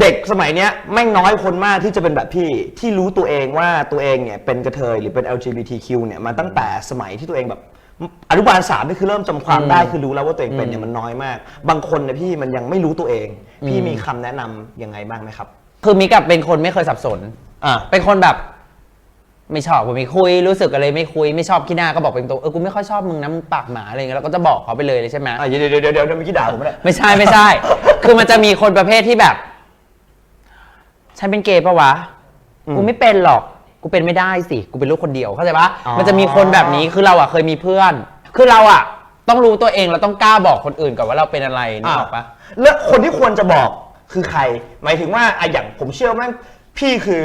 เด็กสมัยเนี้ยแม่งน้อยคนมากที่จะเป็นแบบพี่ที่รู้ตัวเองว่าตัวเองเนี่ยเป็นกระเทยหรือเป็น LGBTQ เนี่ยมาตั้งแต่สมัยที่ตัวเองแบบอนุบาลสามนี่คือเริ่มจำความได้คือรู้แล้วว่าตัวเองเป็นเนี่ยมันน้อยมาก บางคนเนี่ยพี่มันยังไม่รู้ตัวเอง พี่มีคำแนะนำยังไงบ้างไหมครับ คือมิกับเป็นคนไม่เคยสับสน อะเป็นคนแบบ ไม่ชอบกูไม่คุยรู้สึกอะไรไม่คุยไม่ชอบขี้หน้าก็บอกเป็นตัวเออกูไม่ค่อยชอบมึงนะมึงปากหมาอะไรเงี้ยแล้วก็จะบอกเขาไปเลยเลยใช่ไหมอะเดี๋ยวเดี๋ยวเดี๋ยวเดี๋ยวเมื่อกี้ด่าผมไม่ได้ไม่ใช่ไม่ใช่ คือมันจะมีคนประเภทที่แบบ ฉันเป็นเกย์ปะวะอืมกูไม่เป็นหรอก กูเป็นไม่ได้สิ กูเป็นลูกคนเดียว เข้าใจปะอ๋อ มันจะมีคนแบบนี้ คือเราอะเคยมีเพื่อน คือเราอะ ต้องรู้ตัวเองเราต้องกล้าบอกคนอื่นก่อนว่าเราเป็นอะไรนึกออกปะ แล้วคนที่ควรจะบอกคือใคร หมายถึงว่าอะอย่างผมเชื่อว่าพี่คือ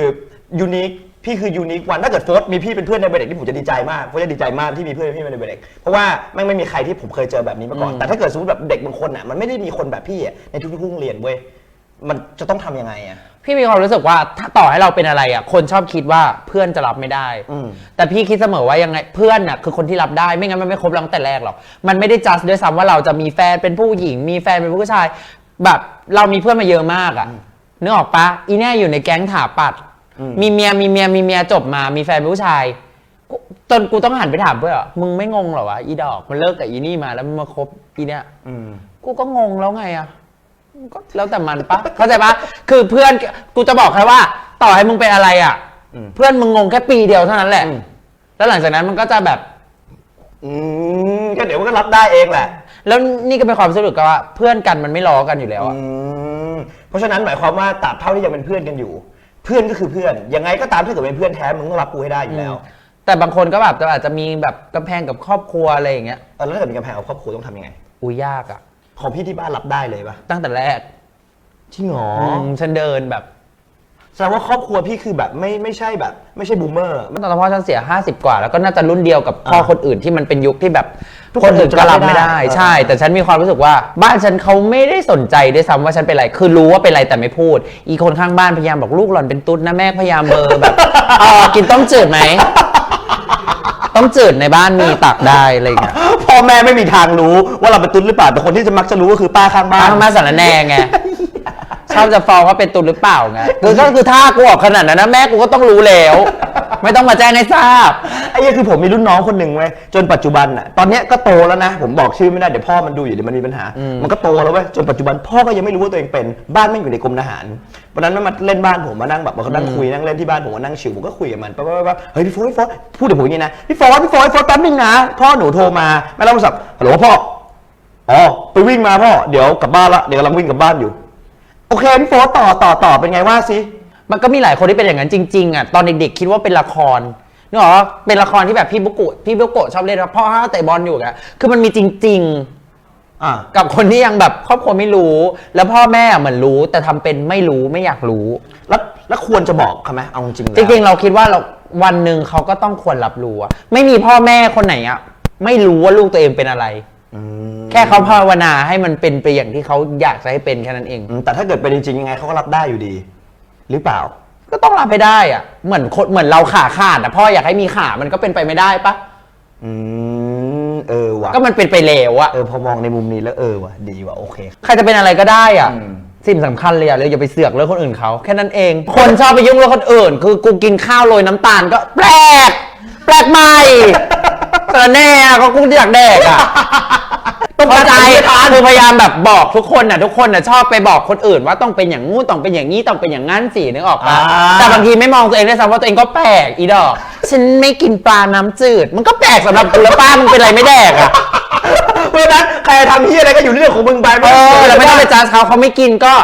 ยูนิคพี่คือยูนิควันถ้าเกิดโฟร์มีพี่เป็นเพื่อนในเบรกที่ผมจะดีใจมากผมจะดีใจมากที่มีเพื่อนพี่ในเบรกเพราะว่าแม่งไม่มีใครที่ผมเคยเจอแบบนี้มาก่อนอืมแต่ถ้าเกิดสมมติแบบเด็กบางคนอะมันไม่ได้มีคนแบบพี่อะในทุกๆโรงเรียนเว้ย มันจะต้องทำยังไงอะพี่มีความรู้สึกว่าถ้าต่อให้เราเป็นอะไรอะ คนชอบคิดว่าเพื่อนจะรับไม่ได้ อืม แต่พี่คิดเสมอว่ายังไงเพื่อนน่ะคือคนที่รับได้ไม่งั้นมันไม่ครบเราตั้งแต่แรกหรอกมันไม่ได้จัดด้วยซ้ำว่าเราจะมีแฟนเป็นผู้หญิง มีแฟนเป็นผู้ชาย แบบเรามีเพื่อนมาเยอะมากอะนึกออกปะอีเนี่ยอยู่ในแก๊งถาปัดอืมมีเมียมีเมียมีเมียจบมา มีแฟนเป็นผู้ชายกูจนกูต้องหันไปถามเพื่อนว่ามึงไม่งงเหรอวะอีดอกมันเลิกกับอีนี่มาแล้วมันมาคบอีเนี่ย อืม กูก็งงแล้วไงอะ ก็แล้วแต่มันปะเข้าใจปะคือเพื่อนกูจะบอกแค่ว่า ต่อให้มึงเป็นอะไรอะ อืม เพื่อนมึงงงแค่ปีเดียวเท่านั้นแหละอืมแล้วหลังจากนั้นมันก็จะแบบ อืมก็เดี๋ยวมันก็รับได้เองแหละแล้วนี่ก็เป็นความรู้สึกว่าเพื่อนกันมันไม่ล้อกันอยู่แล้วอะอืมเพราะฉะนั้นหมายความว่าตราบเท่าที่ยังเป็นเพื่อนกันอยู่ เพื่อนก็คือเพื่อนยังไงก็ตามถ้าเกิดเป็นเพื่อนแท้มึงต้องรับกูให้ได้อยู่แล้วแต่บางคนก็แบบอาจจะมีแบบกำแพงกับครอบครัวอะไรอย่างเงี้ยเออแล้วถ้าเกิดมีกำแพงกับครอบครัวต้องทำยังไง อุ้ยยากอะ ของพี่ที่บ้านรับได้เลยปะตั้งแต่แรกจริงเหรอมฉันเดินแบบแสดงว่าครอบครัวพี่คือแบบไม่ไม่ใช่แบบ ไม่ใช่บูมเมอร์ ตอนพ่อฉันเสีย 50 กว่า แล้วก็น่าจะรุ่นเดียวกับพ่ออ่าคนอื่นที่มันเป็นยุคที่แบบทุกคคนนอื่นก็รับไม่ได้จะรับไม่ได้ใช่ แต่ฉันมีความรู้สึกว่า บ้านฉันเขาไม่ได้สนใจด้วยซ้ำว่าฉันเป็นอะไร คือรู้ว่าเป็นอะไรแต่ไม่พูด อีกคนข้างบ้านพยายามบอกลูกหล่อนเป็นตุ๊ดนะแม่พยายามเบอร์แบบเออกินต้มจืดไหม ต้มจืดในบ้านมีตักได้อะไรอย่างเงี้ย พ่อแม่ไม่มีทางรู้ว่าเราเป็นตุ๊ดหรือเปล่าแต่คนที่จะมักจะรู้ก็คือป้าข้างบ้านข้างบ้านสารแหนงไง ชอบจะฟ้องว่าเป็นตุ๊ดหรือเปล่าไงคือก็คือถ้ากูออกขนาดนั้นนะแม่กูก็ต้องรู้แล้ว ไม่ต้องมาแจ้งให้ทราบไอ้เหี้ยคือผมมีรุ่นน้องคนหนึ่งเว้ยจนปัจจุบันอะตอนเนี้ยก็โตแล้วนะ ผมบอกชื่อไม่ได้เดี๋ยวพ่อมันดูอยู่เดี๋ยวมันมีปัญหา มันก็โตแล้วเว้ยจนปัจจุบันพ่อก็ยังไม่รู้ว่าตัวเองเป็นบ้านไม่งอยู่ในกรมทหารวันนั้นมันมาเล่นบ้านผมมานั่งแบบมานั่งคุยนั่งเล่นที่บ้านผมมานั่งชิวผมก็คุยกับมันปั๊บปั๊บปั๊บเฮ้ยพี่โฟร์พี่โฟร์พูดกับผมอย่างนี้นะพี่โฟร์พี่โฟร์พี่โฟร์แป๊บนึงนะพ่อหนูโทรมาไม่รับโทรศัพท์ฮัลโหลพ่ออ๋อไปวิ่งมาพ่อเดี๋ยวกลับบ้านละเดี๋ยวกำลังวิ่งกลับบ้านอยู่ โอเคพี่โฟร์ต่อต่อต่อเป็นไงว่าสิ มันก็มีหลายคนที่เป็นอย่างนั้นจริงๆอะตอนเด็กๆคิดว่าเป็นละครนึกออกปะเป็นละครที่แบบพี่บุกโกะพี่บุกโกะชอบเล่นว่าพ่อห้าเตะบอลอยู่อะคือมันมีจริงอ่าๆกับคนที่ยังแบบครอบครัวไม่รู้ แล้วพ่อแม่เหมือนรู้ แต่ทำเป็นไม่รู้ไม่อยากรู้ แล้วแล้วควรจะบอกเขาไหมเอาจริงๆจแล้วริงๆเราคิดว่าเราวันหนึ่งเขาก็ต้องควรรับรู้อะไม่มีพ่อแม่คนไหนอะไม่รู้ว่าลูกตัวเองเป็นอะไรอืมแค่เขาภาวนาให้มันเป็นไปอย่างที่เขาอยากจะให้เป็นแค่นั้นเองอืมแต่ถ้าเกิดเป็นจริงๆยังไงเขาก็รับได้อยู่ดี หรือเปล่า ก็ต้องรับไปได้อะเหมือนคนเหมือนเราขาขาดอะพ่ออยากให้มีขามันก็เป็นไปไม่ได้ปะอืมเออว่ะก็มันเป็นไปแล้วอะเออพอมองในมุมนี้แล้วเออว่ะดีว่ะโอเค ใครจะเป็นอะไรก็ได้อะอืมสิ่งสำคัญเลยอะเลยอย่าไปเสือกเรื่องคนอื่นเขาแค่นั้นเอง คนชอบไปยุ่งเรื่องคนอื่น คือกูกินข้าวโรยน้ำตาลก็แปลกแปลกใหม่แต่แน่อะก็กูอยากแดกอะเข้าใจคือ พยายามแบบบอกทุกคนน่ะทุกคนน่ะชอบไปบอกคนอื่น ว่าต้องเป็นอย่างงู้ต้องเป็นอย่างนี้ต้องเป็นอย่างงั้นสินึกออกปะอ่า แต่บางทีไม่มองตัวเองด้วยซ้ำว่าตัวเองก็แปลกอีดอก ฉันไม่กินปลาน้ำจืด มันก็แปลกสำหรับกูแล้วป้ามึงเป็นอะไรไม่แดกอะเพราะฉะนั้นใครทำที่อะไรก็อยู่เรื่องของมึงไปเออแล้วไม่ต้องไปจ้าเขาเขาไม่กินก็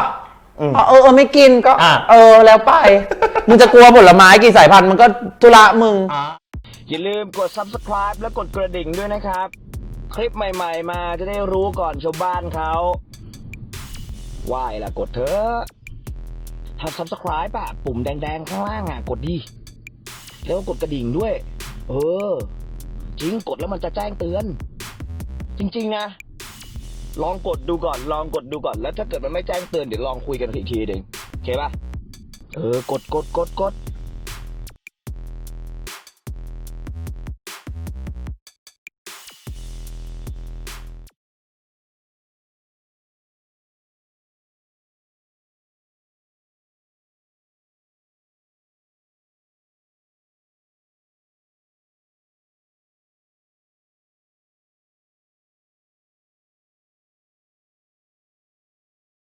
อืมเออเออเออไม่กินก็อะ เออแล้วไปมึงจะกลัวผลไม้กี่สายพันธุ์มันก็ธุระมึง อย่าลืมกด subscribe และกดกระดิ่งด้วยนะครับ คลิปใหม่ๆ มาจะได้รู้ก่อนชาวบ้านเขาไหว้ละกดเถอะถ้า subscribe อะปุ่มแดงๆ ข้างล่างอะกดดิแล้วกดกระดิ่งด้วย เออ จริงกดแล้วมันจะแจ้งเตือน จริง ๆ นะ ลองกดดูก่อน ลองกดดูก่อน แล้วถ้าเกิดมันไม่แจ้งเตือนเดี๋ยวลองคุยกันอีกทีเองโอเคปะเออกดกดกดกด